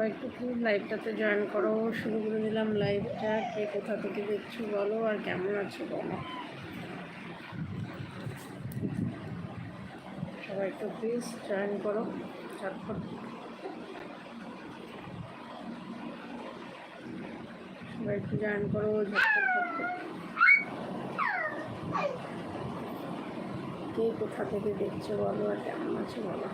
সবাই একটু please লাইভটাতে join করো। শুরু করে দিলাম লাইভটা কে কোথা থেকে দেখছ বলো, আর কেমন আছো বলো? সবাই একটু প্লিজ জয়েন করো ঝটফট সবাই একটু জয়েন করো কে কোথা থেকে দেখছ বলো, আর কেমন আছো বলো?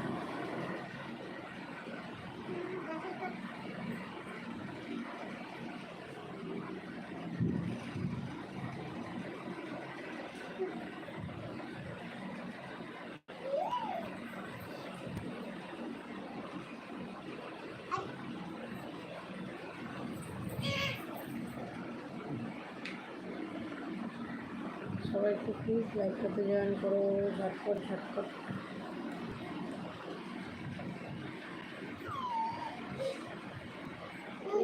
সবাই একটু প্লিজ লাইভটাতে জয়েন করো, ঝটপট ঝটপট।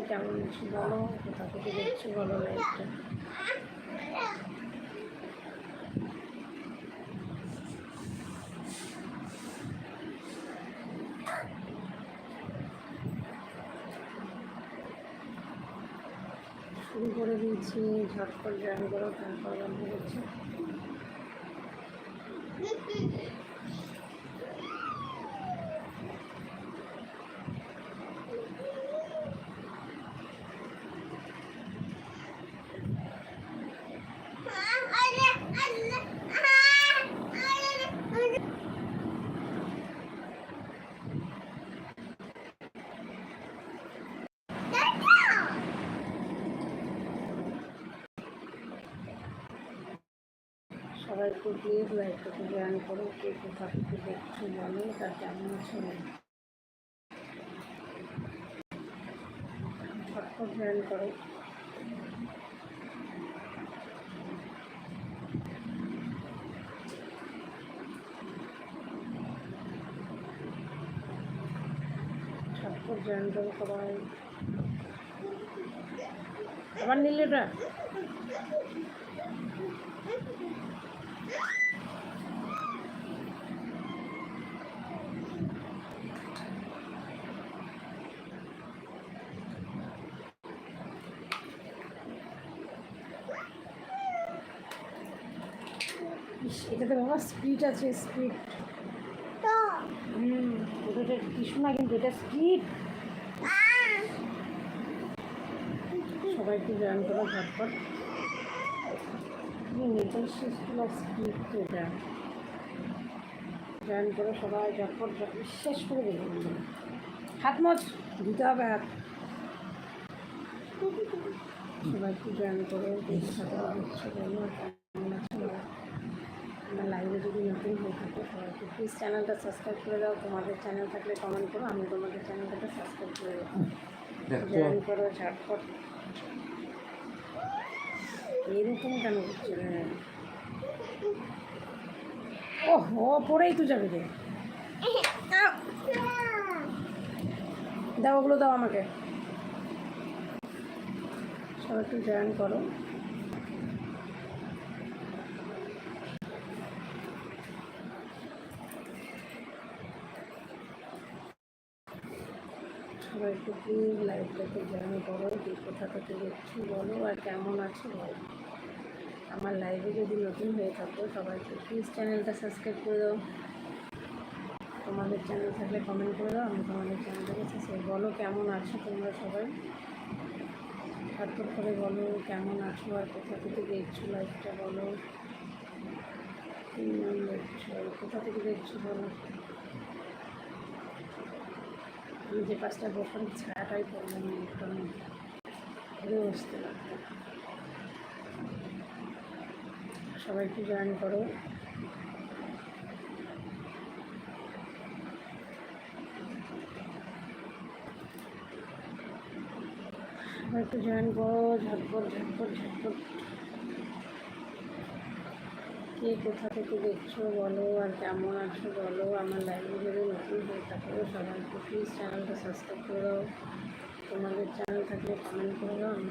কেমন আছো বলো? কোথা থেকে দেখছ বলো লাইভটা শুরু করে দিয়েছি, ঝটপট জয়েন করো, তারপর বন্ধ করছি একটু প্লিজ লাইভটাতে জয়েন করো কে কোথা দেখছ বলো তার কেমন। ঝটপট জয়েন করো। করো সবাই। আবার নিলে এটাতে বাবা স্পিড আছে স্পিড হুম ওটা কিছু না কিন্তু এটা স্পিড সবাই একটু জয়েন করো ঝটপট। নেটাল স্কুল অফ এটা। জয়েন করো সবাই ঝটপট ঝট- শেষ করে হাত মোচ দিতে হবে হাত। সবাই একটু জয়েন করো দেখে থাকো দেখছ বলো আর কেমন আছো বলো। লাইভে যদি নতুন হয়ে থাকে একটু প্লিজ চ্যানেলটা সাবস্ক্রাইব করে দাও। তোমাদের চ্যানেল থাকলে কমেন্ট করো আমি তোমাদের চ্যানেলটাকে সাবস্ক্রাইব করে দেবো জয়েন করো ঝটপট। এইরকম কেন হচ্ছে ও ও পরেই তো যাবে রে। দাও ওগুলো দাও আমাকে। সবাই একটু জয়েন করো। সবাই একটু প্লিজ লাইভটাকে জয়েন করো যে কোথা থেকে দেখছি বলো আর কেমন আছো বলো। আমার লাইভে যদি নতুন হয়ে থাকো সবাই একটু প্লিজ চ্যানেলটা সাবস্ক্রাইব করে দাও। তোমাদের চ্যানেল থাকলে কমেন্ট করে দাও, আমি তোমাদের চ্যানেলটাকে সাবস্ক্রাইব বলো কেমন আছো তোমরা সবাই। ঝটপট করে বলো কেমন আছো আর কোথা থেকে দেখছ লাইভটা বলো। কোথা থেকে দেখছ বলো। আমি যে পাঁচটা বসার ছায়াটাই পড়লাম একদম ঘুরে বসতে সবাই একটু জয়েন করো। সবাই একটু জয়েন করো, ঝটপট ঝটপট ঝটপট। কে কোথা থেকে দেখছ বলো আর কেমন আছো বলো? আমার লাইভে যদি নতুন হয়ে থাকো সবাইকে প্লিজ চ্যানেলটা সাবস্ক্রাইব করে তোমাদের চ্যানেল থাকলে কমেন্ট করো আমি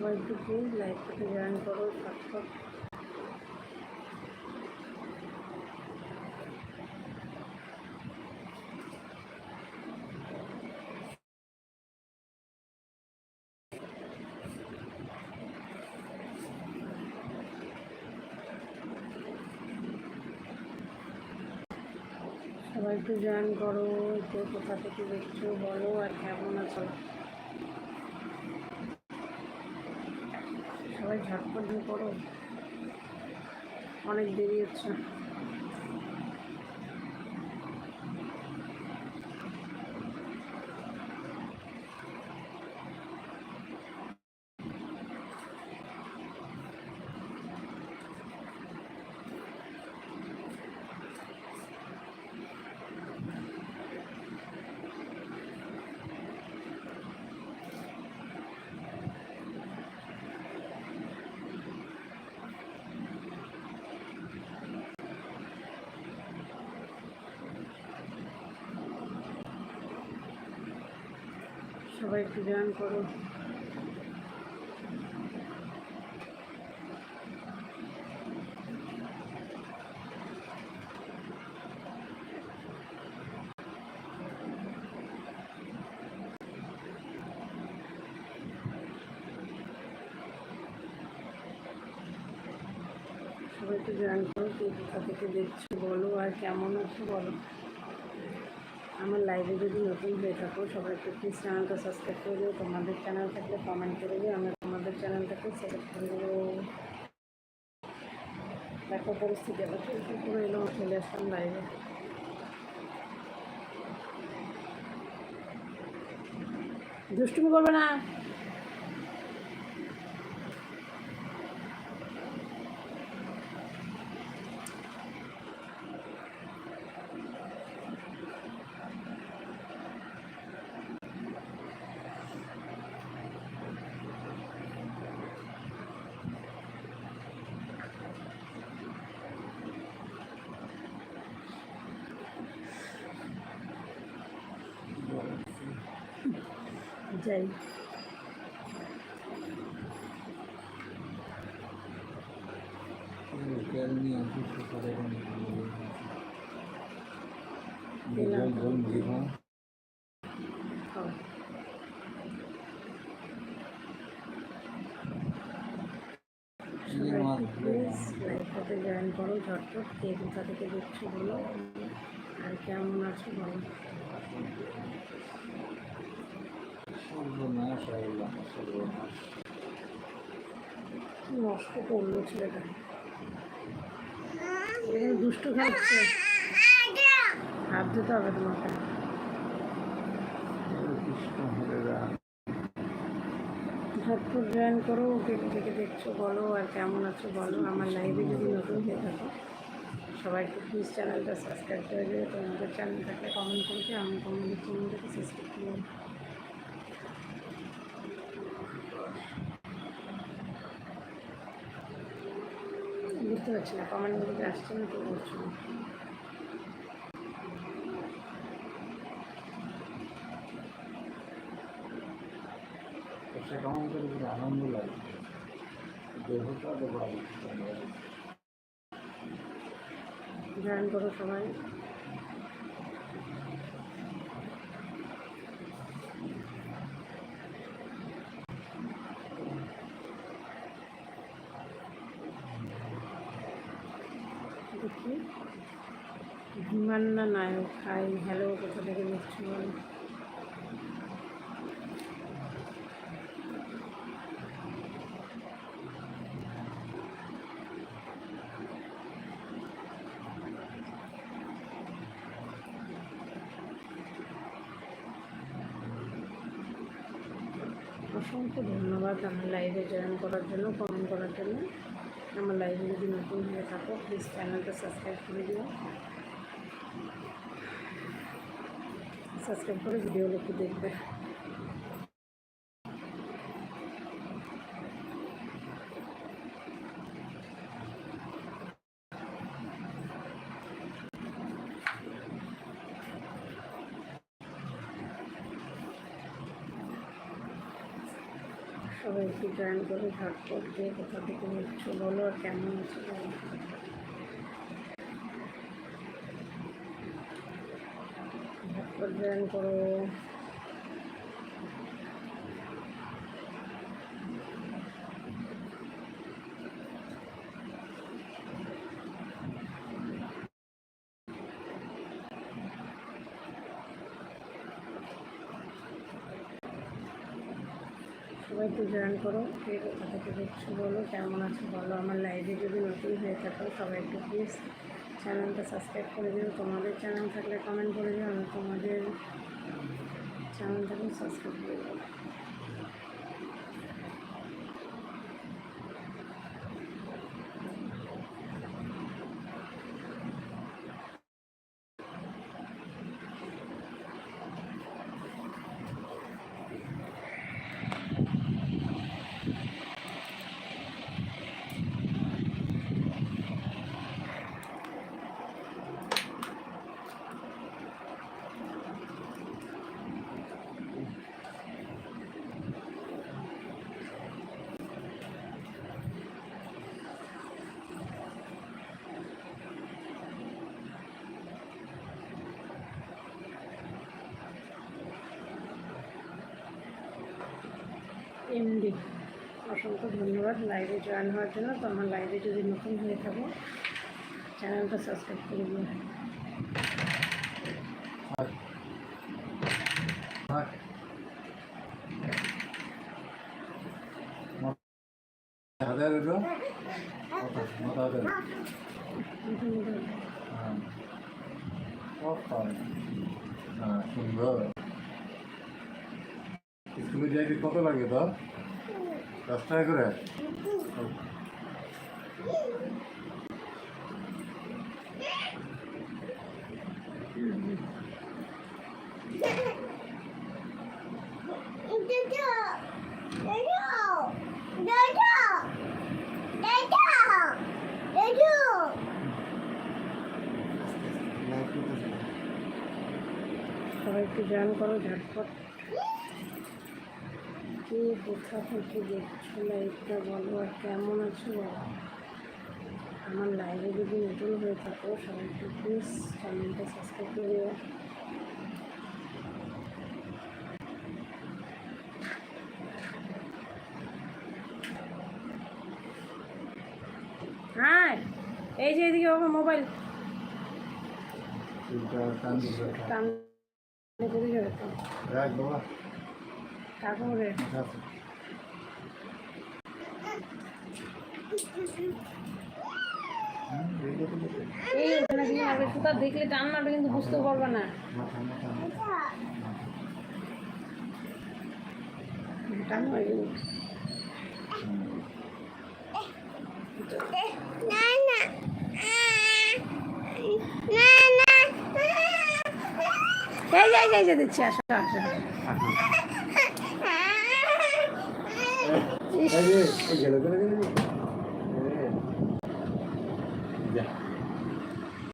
সবাই একটু প্লিজ লাইভটাতে জয়েন করো। ফটফট সবাই একটু জয়েন করো তো কোথা থেকে দেখছ? বলো আর কেমন আছো? সবাই ঝটপট করো অনেক দেরি হচ্ছে। সবাই একটু জয়েন করো। সবাই একটু জয়েন করো, কে কোথা থেকে দেখছ বলো আর কেমন আছো বলো। আমার লাইভে যদি নতুন হয়ে থাকো সবাই একটু প্লিজ চ্যানেলটা সাবস্ক্রাইব করে দেবো তোমাদের চ্যানেল থাকলে কমেন্ট করে দিও। আমি তোমাদের চ্যানেলটাকে সাবস্ক্রাইব করে দেবো। দেখো পরিস্থিতি আবার পুরো এলো, চলে আসতাম লাইভে দুষ্টুমি করবে না। লাইভটাতে জয়েন করো ঝটপট কে কোথা থেকে দেখছ বলো। আর কেমন আছো বলো। নষ্ট করল ছেলেটা। দুষ্টু খাচ্ছে। হাত ধুতে হবে তোমাকে। ঝটপট জয়েন করো কে থেকে দেখছ, বলো আর কেমন আছো বলো। আমার লাইভে যদি নতুন হয়ে থাকো সবাই একটু প্লিজ চ্যানেলটা সাবস্ক্রাইব করে দেবে তোমাদের চ্যানেল থাকলে কমেন্ট করে দিও। আমি তোমাদের চ্যানেলটাকে সাবস্ক্রাইব করে দেবো বুঝতে পারছি না কমেন্টগুলোতে আসছে না তো করছ না। আনন্দ লাগে দেহটা তো জয়েন করো সবাই দেখি হিমান্না নায়ক হাই হ্যালো কোথা থেকে দেখছি অসংখ্য ধন্যবাদ আমার লাইভে জয়েন করার জন্য কমেন্ট করার জন্য। আমার লাইভে যদি নতুন হয়ে থাকো প্লিজ চ্যানেলটা সাবস্ক্রাইব করে দিও। সাবস্ক্রাইব করে ভিডিওগুলো দেখবে। সবাই একটু জয়েন করে ঝটপট দিয়ে কোথা থেকে নিচ্ছ বলো আর কেমন আছো? জয়েন করো। সবাই একটু জয়েন করো। কে কোথা থেকে দেখছ বলো? কেমন আছো বলো? আমার লাইভে যদি নতুন হয়ে থাকো, সবাই একটু প্লিজ চ্যানেলটা সাবস্ক্রাইব করে দিও। তোমাদের চ্যানেল থাকলে কমেন্ট করে দিও আমি তোমাদের চ্যানেলটাকে সাবস্ক্রাইব করে দেবো এমডি। অসংখ্য ধন্যবাদ লাইভে জয়েন হওয়ার জন্য। তো আমার লাইভে যদি নতুন হয়ে থাকো, চ্যানেলটা সাবস্ক্রাইব করে হাতে হ্যাঁ। হ্যাঁ সুন্দর স্কুলে যাইতে কত লাগে তো দশ টাকা করে? সবাই একটু জয়েন করো ঝটপট। কে কোথা থেকে দেখছ? লাইভটা বলো আর কেমন আছো আমার লাইভে যদি নতুন হয়ে থাকো সবাই একটু প্লিজ চ্যানেলটা সাবস্ক্রাইব করে হ্যাঁ এই যে এদিকে বাবা মোবাইল টান করে যাবে রাখ বাবা। তারপরে রাখ। হুম, দেখো তো দেখো। এই ওখানে দেখলে কিন্তু বুঝতেও পারবে না যাই যাই দিচ্ছি আসো আসো এই যে, এই গেলো, গেলো, গেলো, গেলো।